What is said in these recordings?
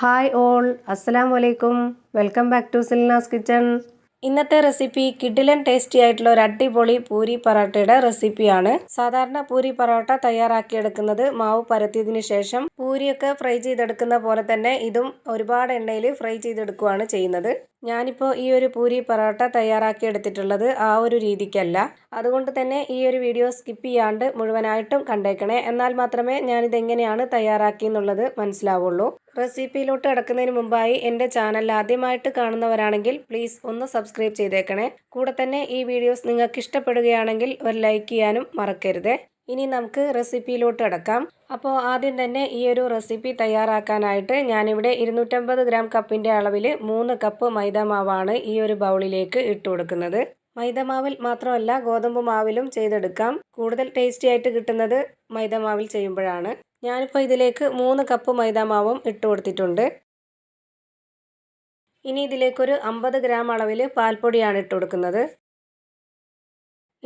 Hi all അസ്സലാം വലൈക്കും welcome back to Silnas kitchen. ഇന്നത്തെ റെസിപ്പി കിഡിലൻ ടേസ്റ്റി ആയിട്ടുള്ള ഒരു അടിപൊളി പൂരി പറാട്ടയുടെ റെസിപ്പിയാണ്. സാധാരണ പൂരി പറാട്ട തയ്യാറാക്കിയെടുക്കുന്നത് മാവ് പരത്തിയതിന് ശേഷം. പൂരിയൊക്കെ ഫ്രൈ ചെയ്തെടുക്കുന്ന പോലെ തന്നെ ഇതും ഒരുപാട് എണ്ണയിൽ ഫ്രൈ ചെയ്തെടുക്കുകയാണ് ചെയ്യുന്നത്. ഞാനിപ്പോൾ ഈ ഒരു പൂരി പൊറോട്ട തയ്യാറാക്കി എടുത്തിട്ടുള്ളത് ആ ഒരു രീതിക്കല്ല. അതുകൊണ്ട് തന്നെ ഈ ഒരു വീഡിയോ സ്കിപ്പ് ചെയ്യാണ്ട് മുഴുവനായിട്ടും കണ്ടേക്കണേ. എന്നാൽ മാത്രമേ ഞാനിതെങ്ങനെയാണ് തയ്യാറാക്കി എന്നുള്ളത് മനസ്സിലാവുള്ളൂ. റെസിപ്പിയിലോട്ട് കിടക്കുന്നതിന് മുമ്പായി എന്റെ ചാനൽ ആദ്യമായിട്ട് കാണുന്നവരാണെങ്കിൽ പ്ലീസ് ഒന്ന് സബ്സ്ക്രൈബ് ചെയ്തേക്കണേ. കൂടെ തന്നെ ഈ വീഡിയോസ് നിങ്ങൾക്ക് ഇഷ്ടപ്പെടുകയാണെങ്കിൽ ഒരു ലൈക്ക് ചെയ്യാനും മറക്കരുത്. ഇനി നമുക്ക് റെസിപ്പിയിലോട്ട് കിടക്കാം അപ്പോൾ ആദ്യം തന്നെ ഈ ഒരു റെസിപ്പി തയ്യാറാക്കാനായിട്ട് ഞാനിവിടെ ഇരുന്നൂറ്റമ്പത് ഗ്രാം കപ്പിന്റെ അളവിൽ മൂന്ന് കപ്പ് മൈദ മാവാണ് ഈ ഒരു ബൗളിലേക്ക് ഇട്ട് കൊടുക്കുന്നത്. മൈദമാവിൽ മാത്രമല്ല ഗോതമ്പ് മാവിലും ചെയ്തെടുക്കാം. കൂടുതൽ ടേസ്റ്റി ആയിട്ട് കിട്ടുന്നത് മൈദമാവിൽ ചെയ്യുമ്പോഴാണ്. ഞാനിപ്പോൾ ഇതിലേക്ക് മൂന്ന് കപ്പ് മൈദാമാവും ഇട്ട് കൊടുത്തിട്ടുണ്ട്. ഇനി ഇതിലേക്കൊരു അമ്പത് ഗ്രാം അളവിൽ പാൽപ്പൊടിയാണ് ഇട്ട് കൊടുക്കുന്നത്.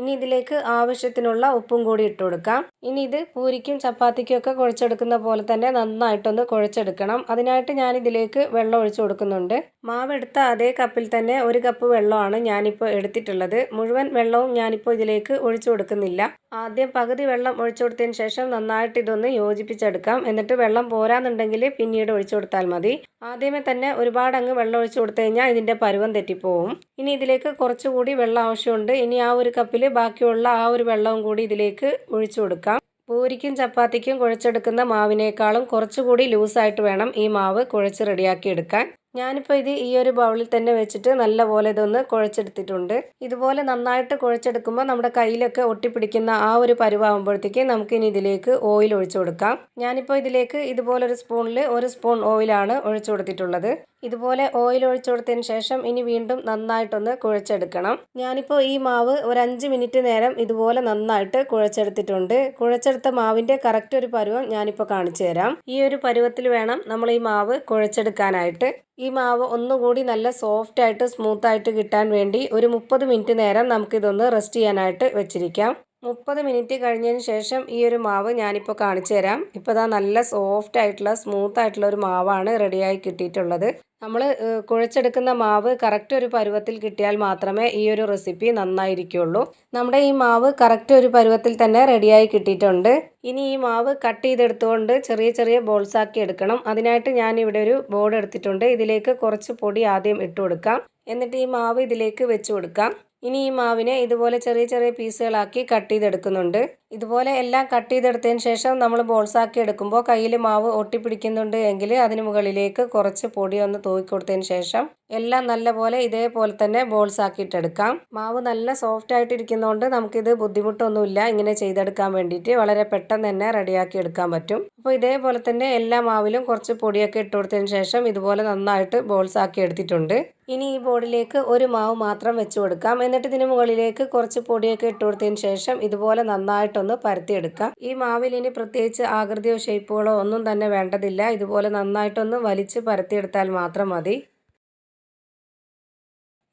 ഇനി ഇതിലേക്ക് ആവശ്യത്തിനുള്ള ഉപ്പും കൂടി ഇട്ട് കൊടുക്കാം. ഇനി ഇത് പൂരിക്കും ചപ്പാത്തിക്കും ഒക്കെ കുഴച്ചെടുക്കുന്ന പോലെ തന്നെ നന്നായിട്ടൊന്ന് കുഴച്ചെടുക്കണം. അതിനായിട്ട് ഞാൻ ഇതിലേക്ക് വെള്ളം ഒഴിച്ചു കൊടുക്കുന്നുണ്ട്. മാവ് എടുത്ത അതേ കപ്പിൽ തന്നെ ഒരു കപ്പ് വെള്ളമാണ് ഞാനിപ്പോൾ എടുത്തിട്ടുള്ളത്. മുഴുവൻ വെള്ളവും ഞാനിപ്പോൾ ഇതിലേക്ക് ഒഴിച്ചു കൊടുക്കുന്നില്ല. ആദ്യം പകുതി വെള്ളം ഒഴിച്ചു കൊടുത്തതിന് ശേഷം നന്നായിട്ട് ഇതൊന്ന് യോജിപ്പിച്ചെടുക്കാം. എന്നിട്ട് വെള്ളം പോരാന്നുണ്ടെങ്കിൽ പിന്നീട് ഒഴിച്ചു കൊടുത്താൽ മതി. ആദ്യമേ തന്നെ ഒരുപാട് അങ്ങ് വെള്ളം ഒഴിച്ചു കൊടുത്തു കഴിഞ്ഞാൽ ഇതിന്റെ പരുവം തെറ്റിപ്പോവും. ഇനി ഇതിലേക്ക് കുറച്ചുകൂടി വെള്ളം ആവശ്യമുണ്ട്. ഇനി ആ ഒരു കപ്പിൽ ബാക്കിയുള്ള ആ ഒരു വെള്ളവും കൂടി ഇതിലേക്ക് ഒഴിച്ചു കൊടുക്കാം. പൂരിക്കും ചപ്പാത്തിക്കും കുഴച്ചെടുക്കുന്ന മാവിനേക്കാളും കുറച്ചുകൂടി ലൂസായിട്ട് വേണം ഈ മാവ് കുഴച്ച് റെഡിയാക്കി എടുക്കാൻ. ഞാനിപ്പോൾ ഇത് ഈ ഒരു ബൗളിൽ തന്നെ വെച്ചിട്ട് നല്ലപോലെ ഇതൊന്ന് കുഴച്ചെടുത്തിട്ടുണ്ട്. ഇതുപോലെ നന്നായിട്ട് കുഴച്ചെടുക്കുമ്പോൾ നമ്മുടെ കയ്യിലൊക്കെ ഒട്ടിപ്പിടിക്കുന്ന ആ ഒരു പരുവാകുമ്പോഴത്തേക്ക് നമുക്കിനി ഇതിലേക്ക് ഓയിൽ ഒഴിച്ചു കൊടുക്കാം. ഞാനിപ്പോൾ ഇതിലേക്ക് ഇതുപോലൊരു സ്പൂണിൽ ഒരു സ്പൂൺ ഓയിലാണ് ഒഴിച്ചു കൊടുത്തിട്ടുള്ളത്. ഇതുപോലെ ഓയിൽ ഒഴിച്ചു കൊടുത്തതിന് ശേഷം ഇനി വീണ്ടും നന്നായിട്ടൊന്ന് കുഴച്ചെടുക്കണം. ഞാനിപ്പോൾ ഈ മാവ് ഒരു അഞ്ച് മിനിറ്റ് നേരം ഇതുപോലെ നന്നായിട്ട് കുഴച്ചെടുത്തിട്ടുണ്ട്. കുഴച്ചെടുത്ത മാവിന്റെ കറക്റ്റ് ഒരു പരുവം ഞാനിപ്പോൾ കാണിച്ചു തരാം. ഈ ഒരു പരുവത്തിൽ വേണം നമ്മൾ ഈ മാവ് കുഴച്ചെടുക്കാനായിട്ട്. ഈ മാവ് ഒന്നുകൂടി നല്ല സോഫ്റ്റ് ആയിട്ട് സ്മൂത്ത് ആയിട്ട് കിട്ടാൻ വേണ്ടി ഒരു മുപ്പത് മിനിറ്റ് നേരം നമുക്കിതൊന്ന് റെസ്റ്റ് ചെയ്യാനായിട്ട് വെച്ചിരിക്കാം. മുപ്പത് മിനിറ്റ് കഴിഞ്ഞതിന് ശേഷം ഈ ഒരു മാവ് ഞാനിപ്പോൾ കാണിച്ചു തരാം. ഇപ്പോൾ ഇതാ നല്ല സോഫ്റ്റ് ആയിട്ടുള്ള സ്മൂത്ത് ആയിട്ടുള്ള ഒരു മാവാണ് റെഡിയായി കിട്ടിയിട്ടുള്ളത്. നമ്മൾ കുഴച്ചെടുക്കുന്ന മാവ് കറക്റ്റ് ഒരു പരുവത്തിൽ കിട്ടിയാൽ മാത്രമേ ഈ ഒരു റെസിപ്പി നന്നായിരിക്കുള്ളൂ. നമ്മുടെ ഈ മാവ് കറക്റ്റ് ഒരു പരുവത്തിൽ തന്നെ റെഡിയായി കിട്ടിയിട്ടുണ്ട്. ഇനി ഈ മാവ് കട്ട് ചെയ്തെടുത്തുകൊണ്ട് ചെറിയ ചെറിയ ബോൾസ് ആക്കി എടുക്കണം. അതിനായിട്ട് ഞാൻ ഇവിടെ ഒരു ബോർഡ് എടുത്തിട്ടുണ്ട്. ഇതിലേക്ക് കുറച്ച് പൊടി ആദ്യം ഇട്ട് കൊടുക്കാം. എന്നിട്ട് ഈ മാവ് ഇതിലേക്ക് വെച്ച് കൊടുക്കാം. ഇനി ഈ മാവിനെ ഇതുപോലെ ചെറിയ ചെറിയ പീസുകളാക്കി കട്ട് ചെയ്തെടുക്കുന്നുണ്ട്. ഇതുപോലെ എല്ലാം കട്ട് ചെയ്തെടുത്തതിന് ശേഷം നമ്മൾ ബോൾസാക്കി എടുക്കുമ്പോൾ കയ്യിൽ മാവ് ഒട്ടിപ്പിടിക്കുന്നുണ്ട് എങ്കിൽ അതിന് മുകളിലേക്ക് കുറച്ച് പൊടി ഒന്ന് തൂക്കി കൊടുത്തതിന് ശേഷം എല്ലാം നല്ലപോലെ ഇതേപോലെ തന്നെ ബോൾസ് ആക്കിയിട്ടെടുക്കാം മാവ് നല്ല സോഫ്റ്റ് ആയിട്ട് ഇരിക്കുന്നതുകൊണ്ട് നമുക്കിത് ബുദ്ധിമുട്ടൊന്നുമില്ല. ഇങ്ങനെ ചെയ്തെടുക്കാൻ വേണ്ടിയിട്ട് വളരെ പെട്ടെന്ന് തന്നെ റെഡിയാക്കി എടുക്കാൻ പറ്റും. അപ്പോൾ ഇതേപോലെ തന്നെ എല്ലാ മാവിലും കുറച്ച് പൊടിയൊക്കെ ഇട്ട് കൊടുത്തതിന് ശേഷം ഇതുപോലെ നന്നായിട്ട് ബോൾസ് ആക്കി എടുത്തിട്ടുണ്ട്. ഇനി ഈ ബോർഡിലേക്ക് ഒരു മാവ് മാത്രം വെച്ച് കൊടുക്കാം. എന്നിട്ട് ഇതിന് മുകളിലേക്ക് കുറച്ച് പൊടിയൊക്കെ ഇട്ട് കൊടുത്തതിന് ശേഷം ഇതുപോലെ നന്നായിട്ടൊന്ന് പരത്തിയെടുക്കാം. ഈ മാവിൽ ഇനി പ്രത്യേകിച്ച് ആകൃതിയോ ഷേപ്പുകളോ ഒന്നും തന്നെ വേണ്ടതില്ല. ഇതുപോലെ നന്നായിട്ടൊന്ന് വലിച്ച് പരത്തിയെടുത്താൽ മാത്രം മതി.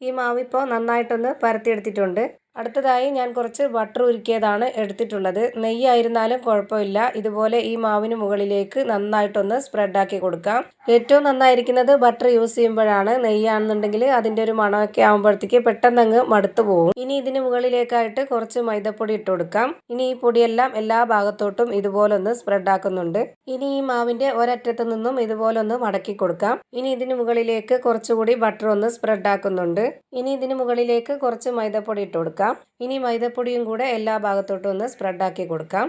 ഈ മാവ് ഇപ്പോൾ നന്നായിട്ടൊന്ന് പരത്തിയെടുത്തിട്ടുണ്ട്. അടുത്തതായി ഞാൻ കുറച്ച് ബട്ടർ ഉരുക്കിയതാണ് എടുത്തിട്ടുള്ളത്. നെയ്യായിരുന്നാലും കുഴപ്പമില്ല. ഇതുപോലെ ഈ മാവിന് മുകളിലേക്ക് നന്നായിട്ടൊന്ന് സ്പ്രെഡാക്കി കൊടുക്കാം. ഏറ്റവും നന്നായിരിക്കുന്നത് ബട്ടർ യൂസ് ചെയ്യുമ്പോഴാണ്. നെയ്യാണെന്നുണ്ടെങ്കിൽ അതിന്റെ ഒരു മണമൊക്കെ ആകുമ്പോഴത്തേക്ക് പെട്ടെന്ന് അങ്ങ് മടുത്തു പോകും. ഇനി ഇതിന് മുകളിലേക്കായിട്ട് കുറച്ച് മൈദപ്പൊടി ഇട്ട് കൊടുക്കാം. ഇനി ഈ പൊടിയെല്ലാം എല്ലാ ഭാഗത്തോട്ടും ഇതുപോലെ ഒന്ന് സ്പ്രെഡാക്കുന്നുണ്ട് ഇനി ഈ മാവിന്റെ ഒരറ്റത്ത് നിന്നും ഇതുപോലെ ഒന്ന് മടക്കി കൊടുക്കാം. ഇനി ഇതിന് മുകളിലേക്ക് കുറച്ചുകൂടി ബട്ടർ ഒന്ന് സ്പ്രെഡ് ആക്കുന്നുണ്ട്. ഇനി ഇതിന് മുകളിലേക്ക് കുറച്ച് മൈദപ്പൊടി ഇട്ട് കൊടുക്കാം. ഇനി മൈദപ്പൊടിയും കൂടെ എല്ലാ ഭാഗത്തോട്ടും ഒന്ന് സ്പ്രെഡ് ആക്കി കൊടുക്കാം.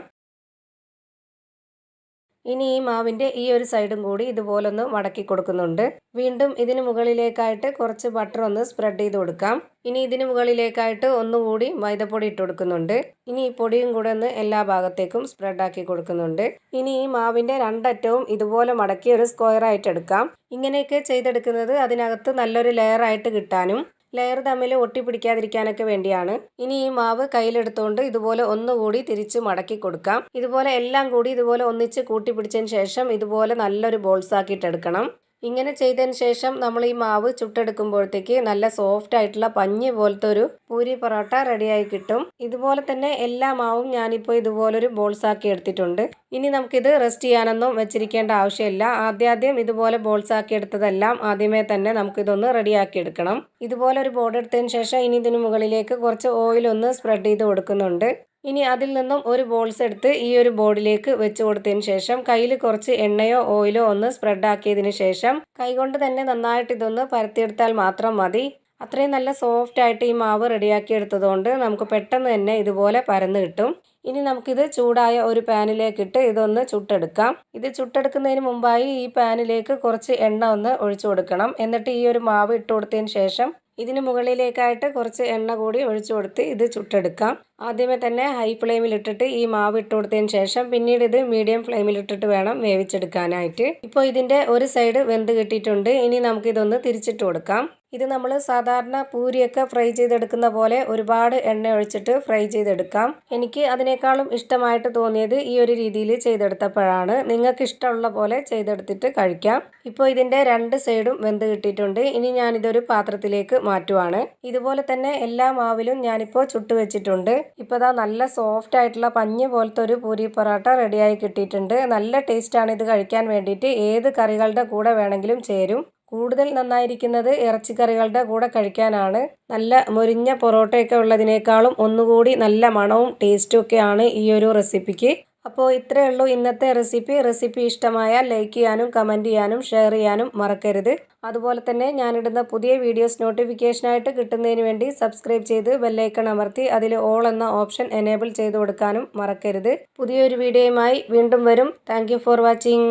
ഇനി ഈ മാവിന്റെ ഈ ഒരു സൈഡും കൂടി ഇതുപോലൊന്ന് മടക്കി കൊടുക്കുന്നുണ്ട്. വീണ്ടും ഇതിന് മുകളിലേക്കായിട്ട് കുറച്ച് ബട്ടർ ഒന്ന് സ്പ്രെഡ് ചെയ്ത് കൊടുക്കാം. ഇനി ഇതിന് മുകളിലേക്കായിട്ട് ഒന്നുകൂടി മൈദപ്പൊടി ഇട്ട് കൊടുക്കുന്നുണ്ട്. ഇനി ഈ പൊടിയും കൂടെ ഒന്ന് എല്ലാ ഭാഗത്തേക്കും സ്പ്രെഡ് ആക്കി കൊടുക്കുന്നുണ്ട്. ഇനി ഈ മാവിന്റെ രണ്ടറ്റവും ഇതുപോലെ മടക്കി ഒരു സ്ക്വയർ ആയിട്ട് എടുക്കാം. ഇങ്ങനെയൊക്കെ ചെയ്തെടുക്കുന്നത് അതിനകത്ത് നല്ലൊരു ലെയർ ആയിട്ട് കിട്ടാനും ലെയർ തമ്മിൽ ഒട്ടിപ്പിടിക്കാതിരിക്കാനൊക്കെ വേണ്ടിയാണ്. ഇനി ഈ മാവ് കയ്യിലെടുത്തുകൊണ്ട് ഇതുപോലെ ഒന്നുകൂടി തിരിച്ച് മടക്കി കൊടുക്കാം. ഇതുപോലെ എല്ലാം കൂടി ഇതുപോലെ ഒന്നിച്ച് കൂട്ടി പിടിച്ചതിന് ശേഷം ഇതുപോലെ നല്ലൊരു ബോൾസാക്കിയിട്ടെടുക്കണം ഇങ്ങനെ ചെയ്തതിന് ശേഷം നമ്മൾ ഈ മാവ് ചുട്ടെടുക്കുമ്പോഴത്തേക്ക് നല്ല സോഫ്റ്റ് ആയിട്ടുള്ള പഞ്ഞ് പോലത്തെ ഒരു പൂരി പൊറോട്ട റെഡിയായി കിട്ടും. ഇതുപോലെ തന്നെ എല്ലാ മാവും ഞാനിപ്പോൾ ഇതുപോലൊരു ബോൾസ് ആക്കി എടുത്തിട്ടുണ്ട്. ഇനി നമുക്കിത് റെസ്റ്റ് ചെയ്യാനൊന്നും വെച്ചിരിക്കേണ്ട ആവശ്യമില്ല. ആദ്യാദ്യം ഇതുപോലെ ബോൾസ് ആക്കി എടുത്തതെല്ലാം ആദ്യമേ തന്നെ നമുക്കിതൊന്ന് റെഡിയാക്കി എടുക്കണം. ഇതുപോലെ ഒരു ബോർഡ് എടുത്തതിന് ശേഷം ഇനി ഇതിന് മുകളിലേക്ക് കുറച്ച് ഓയിൽ ഒന്ന് സ്പ്രെഡ് ചെയ്ത് കൊടുക്കുന്നുണ്ട്. ഇനി അതിൽ നിന്നും ഒരു ബോൾസ് എടുത്ത് ഈ ഒരു ബോർഡിലേക്ക് വെച്ച് കൊടുത്തതിന് ശേഷം കയ്യിൽ കുറച്ച് എണ്ണയോ ഓയിലോ ഒന്ന് സ്പ്രെഡ് ആക്കിയതിന് ശേഷം കൈകൊണ്ട് തന്നെ നന്നായിട്ട് ഇതൊന്ന് പരത്തിയെടുത്താൽ മാത്രം മതി. അത്രയും നല്ല സോഫ്റ്റ് ആയിട്ട് ഈ മാവ് റെഡിയാക്കി എടുത്തതുകൊണ്ട് നമുക്ക് പെട്ടെന്ന് തന്നെ ഇതുപോലെ പരന്ന് കിട്ടും. ഇനി നമുക്കിത് ചൂടായ ഒരു പാനിലേക്കിട്ട് ഇതൊന്ന് ചുട്ടെടുക്കാം. ഇത് ചുട്ടെടുക്കുന്നതിന് മുമ്പായി ഈ പാനിലേക്ക് കുറച്ച് എണ്ണ ഒന്ന് ഒഴിച്ചു കൊടുക്കണം. എന്നിട്ട് ഈ ഒരു മാവ് ഇട്ട് കൊടുത്തതിന് ശേഷം ഇതിന് മുകളിലേക്കായിട്ട് കുറച്ച് എണ്ണ കൂടി ഒഴിച്ചു കൊടുത്ത് ഇത് ചുട്ടെടുക്കാം. ആദ്യമേ തന്നെ ഹൈ ഫ്ലെയിമിൽ ഇട്ടിട്ട് ഈ മാവ് ഇട്ട് കൊടുത്തതിന് ശേഷം പിന്നീട് ഇത് മീഡിയം ഫ്ലെയിമിൽ ഇട്ടിട്ട് വേണം വേവിച്ചെടുക്കാനായിട്ട്. ഇപ്പോൾ ഇതിന്റെ ഒരു സൈഡ് വെന്ത് കിട്ടിയിട്ടുണ്ട്. ഇനി നമുക്കിതൊന്ന് തിരിച്ചിട്ട് കൊടുക്കാം. ഇത് നമ്മൾ സാധാരണ പൂരിയൊക്കെ ഫ്രൈ ചെയ്തെടുക്കുന്ന പോലെ ഒരുപാട് എണ്ണ ഒഴിച്ചിട്ട് ഫ്രൈ ചെയ്തെടുക്കാം. എനിക്ക് അതിനേക്കാളും ഇഷ്ടമായിട്ട് തോന്നിയത് ഈ ഒരു രീതിയിൽ ചെയ്തെടുത്തപ്പോഴാണ്. നിങ്ങൾക്ക് ഇഷ്ടമുള്ള പോലെ ചെയ്തെടുത്തിട്ട് കഴിക്കാം. ഇപ്പോൾ ഇതിന്റെ രണ്ട് സൈഡും വെന്ത് കിട്ടിയിട്ടുണ്ട്. ഇനി ഞാനിതൊരു പാത്രത്തിലേക്ക് മാറ്റുവാണ്. ഇതുപോലെ തന്നെ എല്ലാ മാവിലും ഞാനിപ്പോൾ ചുട്ട് വെച്ചിട്ടുണ്ട്. ഇപ്പോൾ അതാ നല്ല സോഫ്റ്റ് ആയിട്ടുള്ള പഞ്ഞ് പോലത്തെ ഒരു പൂരി പൊറോട്ട റെഡിയായി കിട്ടിയിട്ടുണ്ട്. നല്ല ടേസ്റ്റാണ് ഇത് കഴിക്കാൻ വേണ്ടിയിട്ട്. ഏത് കറികളുടെ കൂടെ വേണമെങ്കിലും ചേരും. കൂടുതൽ നന്നായിരിക്കുന്നത് ഇറച്ചിക്കറികളുടെ കൂടെ കഴിക്കാനാണ്. നല്ല മുരിഞ്ഞ പൊറോട്ടയൊക്കെ ഉള്ളതിനേക്കാളും ഒന്നുകൂടി നല്ല മണവും ടേസ്റ്റും ഒക്കെയാണ് ഈ ഒരു റെസിപ്പിക്ക് അപ്പോൾ ഇത്രയേ ഉള്ളൂ ഇന്നത്തെ റെസിപ്പി റെസിപ്പി ഇഷ്ടമായാൽ ലൈക്ക് ചെയ്യാനും കമന്റ് ചെയ്യാനും ഷെയർ ചെയ്യാനും മറക്കരുത്. അതുപോലെ തന്നെ ഞാനിടുന്ന പുതിയ വീഡിയോസ് നോട്ടിഫിക്കേഷനായിട്ട് കിട്ടുന്നതിന് വേണ്ടി സബ്സ്ക്രൈബ് ചെയ്ത് ബെല്ലൈക്കൺ അമർത്തി അതിൽ ഓൾ എന്ന ഓപ്ഷൻ എനേബിൾ ചെയ്ത് കൊടുക്കാനും മറക്കരുത്. പുതിയൊരു വീഡിയോയുമായി വീണ്ടും വരും. Thank for watching